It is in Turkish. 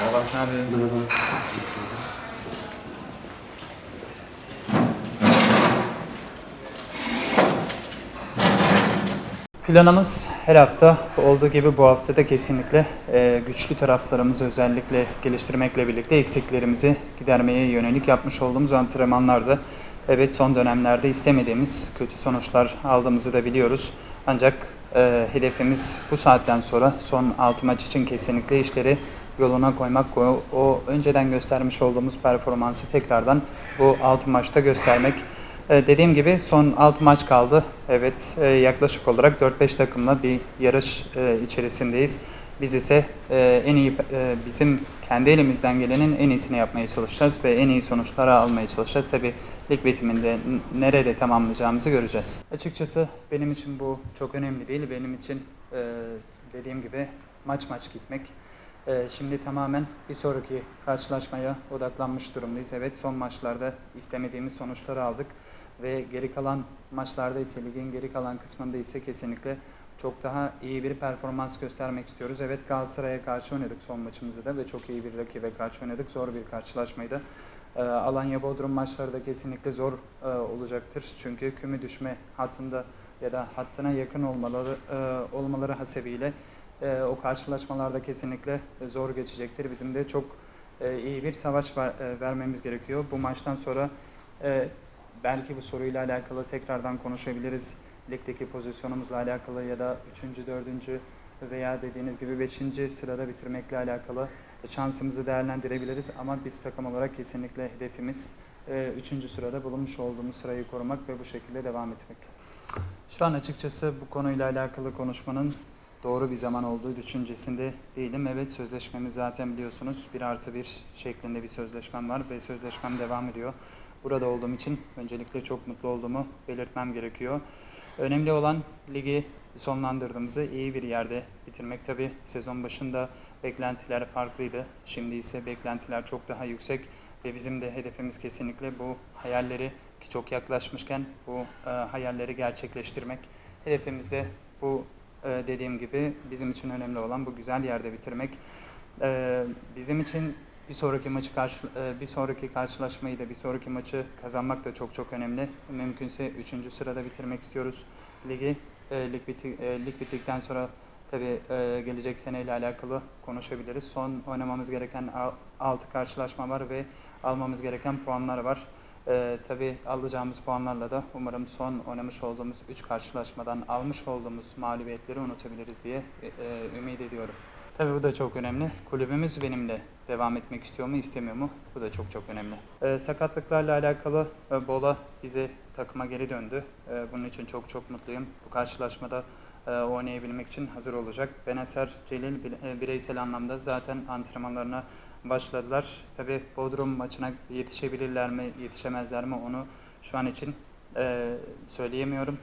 Merhaba. Merhaba. Planımız her hafta olduğu gibi bu hafta da kesinlikle e, güçlü taraflarımızı özellikle geliştirmekle birlikte eksiklerimizi gidermeye yönelik yapmış olduğumuz antrenmanlardı. Evet son dönemlerde istemediğimiz kötü sonuçlar aldığımızı da biliyoruz. Ancak e, hedefimiz bu saatten sonra son 6 maç için kesinlikle işleri yoluna koymak, o, o önceden göstermiş olduğumuz performansı tekrardan bu 6 maçta göstermek. Ee, Dediğim gibi son 6 maç kaldı. Evet e, yaklaşık olarak 4-5 takımla bir yarış e, içerisindeyiz. Biz ise e, en iyi e, bizim kendi elimizden gelenin en iyisini yapmaya çalışacağız ve en iyi sonuçları almaya çalışacağız. Tabii lig bitiminde nerede tamamlayacağımızı göreceğiz. Açıkçası benim için bu çok önemli değil. Benim için e, dediğim gibi maç maç gitmek. Ee, Şimdi tamamen bir sonraki karşılaşmaya odaklanmış durumdayız. Evet son maçlarda istemediğimiz sonuçları aldık ve geri kalan maçlarda ise ligin geri kalan kısmında ise kesinlikle çok daha iyi bir performans göstermek istiyoruz. Evet Galatasaray'a karşı oynadık son maçımızı da ve çok iyi bir rakibe karşı oynadık. Zor bir karşılaşmaydı. Ee, Alanya Bodrum maçları da kesinlikle zor e, olacaktır. Çünkü küme düşme hattında ya da hattına yakın olmaları e, olmaları hasebiyle e, o karşılaşmalarda kesinlikle zor geçecektir. Bizim de çok e, iyi bir savaş ver- e, vermemiz gerekiyor. Bu maçtan sonra e, belki bu soruyla alakalı tekrardan konuşabiliriz. Ligdeki pozisyonumuzla alakalı ya da 3. 4. veya dediğiniz gibi 5. sırada bitirmekle alakalı şansımızı değerlendirebiliriz. Ama biz takım olarak kesinlikle hedefimiz 3. sırada bulunmuş olduğumuz sırayı korumak ve bu şekilde devam etmek. Şu an açıkçası bu konuyla alakalı konuşmanın doğru bir zaman olduğu düşüncesinde değilim. Evet sözleşmemiz zaten biliyorsunuz 1 artı 1 şeklinde bir sözleşmem var ve sözleşmem devam ediyor. Burada olduğum için öncelikle çok mutlu olduğumu belirtmem gerekiyor. Önemli olan ligi sonlandırdığımızı iyi bir yerde bitirmek. Tabi sezon başında beklentiler farklıydı. Şimdi ise beklentiler çok daha yüksek ve bizim de hedefimiz kesinlikle bu hayalleri ki çok yaklaşmışken bu e, hayalleri gerçekleştirmek. Hedefimiz de bu e, dediğim gibi bizim için önemli olan bu güzel yerde bitirmek. E, bizim için bir sonraki maçı karşı, e, bir sonraki karşılaşmayı da bir sonraki maçı kazanmak da çok çok önemli. Mümkünse 3. sırada bitirmek istiyoruz ligi. E, lig, biti, e, lig bittikten sonra tabii e, gelecek seneyle alakalı konuşabiliriz. Son oynamamız gereken 6 karşılaşma var ve almamız gereken puanlar var. Ee, tabii alacağımız puanlarla da umarım son oynamış olduğumuz 3 karşılaşmadan almış olduğumuz mağlubiyetleri unutabiliriz diye e, e, ümit ediyorum. Tabii bu da çok önemli. Kulübümüz benimle devam etmek istiyor mu, istemiyor mu? Bu da çok çok önemli. Ee, sakatlıklarla alakalı e, Bola bize takıma geri döndü. Ee, bunun için çok çok mutluyum. Bu karşılaşmada e, oynayabilmek için hazır olacak. Beneser Celil e, bireysel anlamda zaten antrenmanlarına başladılar. Tabi Bodrum maçına yetişebilirler mi, yetişemezler mi onu şu an için e, söyleyemiyorum.